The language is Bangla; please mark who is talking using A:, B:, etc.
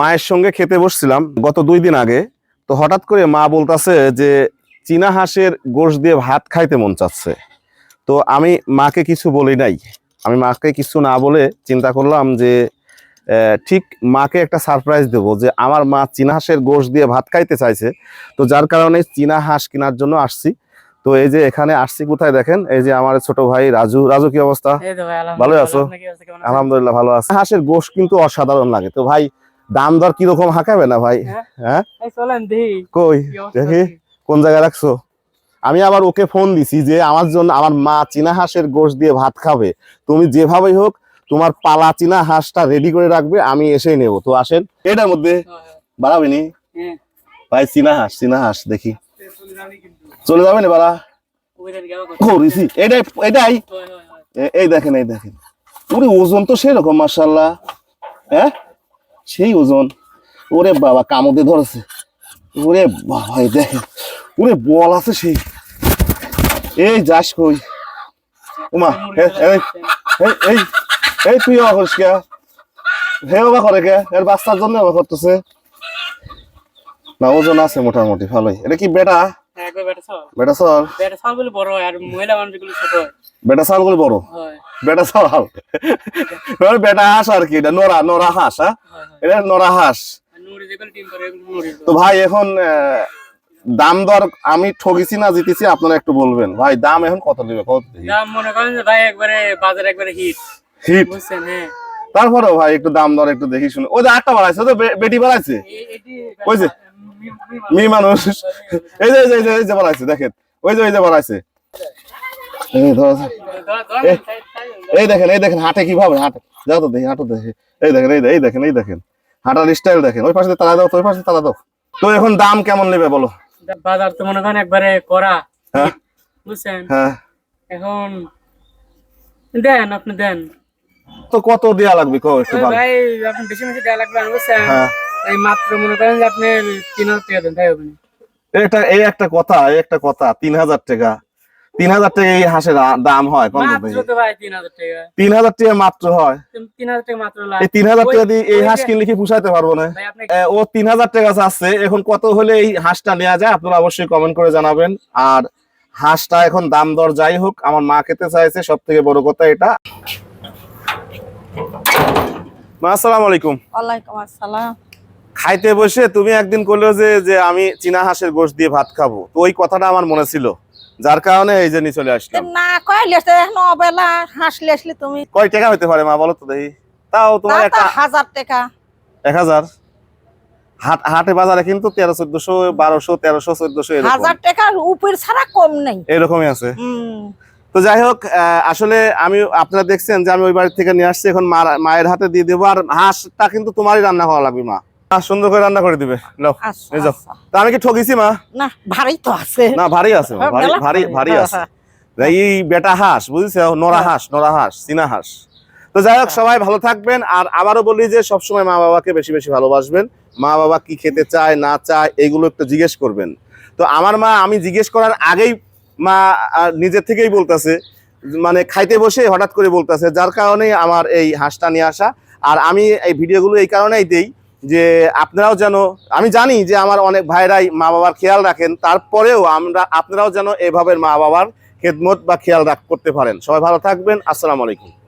A: মায়ের সঙ্গে খেতে বসছিলাম গত দুই দিন আগে। তো হঠাৎ করে মা বলতাছে যে চীনা হাঁসের গোশ দিয়ে ভাত খাইতে মন চাচ্ছে। তো আমি মাকে কিছু বলি নাই। আমি মাকে কিছু না বলে চিন্তা করলাম যে ঠিক মাকে একটা সারপ্রাইজ দেবো যে আমার মা চীনা হাঁসের গোশ দিয়ে ভাত খাইতে চাইছে। তো যার কারণে চীনা হাঁস কেনার জন্য আসছি। তো এই যে এখানে আসছি কোথায় দেখেন? এই যে আমার ছোট ভাই রাজু। রাজু কি অবস্থা? ভালো আছো? আলহামদুলিল্লাহ ভালো আছে। হাঁসের গোশ কিন্তু অসাধারণ লাগে। তো ভাই দাম দর কীরকম হাঁকাবে না ভাই?
B: হ্যাঁ?
A: হ্যাঁ? কই? দেখি। কোন জায়গায় রাখছো? আমি আবার ওকে ফোন দিছি যে আমার জন্য আমার মা চীনা হাঁসের গোশ দিয়ে ভাত খাবে। তুমি যেভাবেই হোক তোমার পালা চীনা হাঁসটা রেডি করে রাখবে আমি এসেই নেব। তো আসেন এটার মধ্যে
B: হয়, হয়।
A: বাড়াবেনি ভাই চীনা হাঁস চীনা হাঁস দেখি।
B: চলে যাবি
A: না বাড়া? করেছি এটাই এটাই। এই দেখেন এই দেখেন। ওজন তো সেরকম মার্শাল্লাহ হ্যাঁ? সেই ওজন। ওরে বাবা, কামড়ে ধরেছে। ওরে বাবা দেখেন। ওরে বল আছে সেই। এই যাস কই। উমা এই এই এই তুই অবা করিস কে? হে অবা করে কে? এর বাচ্চার জন্য অবা করতেছে। না, ওজন আছে মোটামুটি, ভালোই। এটা কি বেটা?
B: বেটা ছাল।
A: বেটা সর
B: বেটা বড় আর মহিলা মানুষগুলো ছোট
A: বেটা সাল বলে বড়। বেটা সাল বেটা হাঁস আর কি এটা নরা নরা হাঁস হ্যাঁ। এটা নরা হাঁস।
B: আর নুড়ি যেগুলো ডিম পারে, এগুলো নুড়ি।
A: তো ভাই এখন দাম দর আমি ঠকেছি না জিতেছি আপনারা একটু বলবেন। ভাই দাম এখন কত নেবে কত
B: দাম মনে করেন ভাই একবারে বাজার একবারে হিট
A: হিট
B: বুঝছেন হ্যাঁ।
A: তারপরেও ভাই একটু দাম দর একটু দেখি শুনে। ওই যে আটটা বাড়াইছে বে- বেটি বাড়াইছে? ওই যে, মেয়ে মানুষ। এই যে এই যে এই যে বাড়াইছে দেখেন। ওই যে ওই যে বাড়াইছে এই দেখেন এই দেখেন হাঁটে কীভাবে হাঁটে। যাও তো দেখি হাঁটো দেখি। এই দেখেন এই এই দেখেন এই দেখেন। হাঁটার স্টাইল দেখেন। ওই পাশে তালা দাও ওই পাশে তালা দাও। তো এখন দাম কেমন নেবে বলো?
B: বাজার তো মনে করেন একবারে করা
A: হ্যাঁ।
B: বুঝছেন?
A: হ্যাঁ।
B: এখন দেন আপনি দেন।
A: তো কত দেয়া লাগবে কো একটু
B: ভাই আপনি বেশি বেশি দেওয়া লাগবে বুঝছেন?
A: হ্যাঁ।
B: এই মাত্র মনে করেন যে আপনি তিন হাজার টাকা দেন তাই হবে
A: এই একটা কথা এই একটা কথা তিন হাজার টাকা। তিন হাজার টাকা এই হাঁসের দাম হয়
B: মাত্র তিন হাজার টাকা।
A: তিন হাজার টাকা মাত্র হয়।
B: তিন- হাজার টাকা
A: এই তিন হাজার টাকা দিয়ে এই হাঁস কিনলে কি পুষাইতে পারব না?
B: ভাই আপনি
A: এ, ও তিন হাজার টাকা চাচ্ছে এখন কত হলে এই হাঁসটা নেওয়া যায় আপনারা অবশ্যই কমেন্ট করে জানাবেন। আর হাঁসটা এখন দাম দর যাই হোক আমার মা খেতে চাইছে সব থেকে বড় কথা এটা। মা আসসালামু আলাইকুম।
C: ওয়ালাইকুম আসসালাম।
A: খাইতে বসে তুমি একদিন করল যে যে আমি চীনা হাঁসের গোশ দিয়ে ভাত খাব। তো ওই কথাটা আমার মনে ছিল। যার কারণে এই যে নিয়ে চলে আসলাম।
C: না কইলে তো এখন অবেলা হাসলে আসলে তুমি
A: কয় টাকা হতে পারে মা বলো তো দেখি। তাও তোমার একটা
C: হাজার টাকা।
A: এক হাজার? হাট হাটে বাজারে কিন্তু তেরো চোদ্দশো বারোশো তেরোশো চোদ্দশো এরকম।
C: হাজার টাকার উপর ছাড়া কম নেই।
A: এরকমই আছে।
C: হুম।
A: তো যাই হোক আসলে আমি আপনারা দেখছেন যে আমি ওই বাড়ি থেকে নিয়ে আসছি। এখন মায়ের হাতে দিয়ে দেবো। আর হাঁসটা কিন্তু তোমারই রান্না করা লাগবে মা। সুন্দর করে রান্না করে দিবে। নাও
C: আচ্ছা,
A: এই যাও।
C: আচ্ছা।
A: তা আমি কি ঠকিছি মা?
C: না ভারী তো আছে।
A: না ভারী আছে ভারী ভারী
C: হ্যাঁ,
A: আছে।
C: হ্যাঁ।
A: এই বেটা হাঁস বুঝছ? নোরা হাঁস নোরা হাঁস চীনা হাঁস। তো যাই হোক সবাই ভালো থাকবেন। আর আবারও বলি যে সবসময় মা বাবাকে বেশি বেশি ভালোবাসবেন। মা বাবা কি খেতে চায় না চায় এগুলো একটু জিজ্ঞেস করবেন। তো আমার মা আমি জিজ্ঞেস করার আগেই মা নিজের থেকেই বলতেছে। মানে খাইতে বসে হঠাৎ করে বলতেছে যার কারণে আমার এই হাঁসটা নিয়ে আসা। আর আমি এই ভিডিওগুলো এই কারণেই দেই যে আপনারাও যেন, আমি জানি যে আমার অনেক ভাইরাই মা বাবার খেয়াল রাখেন, তারপরেও আমরা, আপনারাও যেন এভাবে মা বাবার খেদমত বা খেয়াল রাখ, করতে পারেন। সবাই ভালো থাকবেন, আসসালামু আলাইকুম।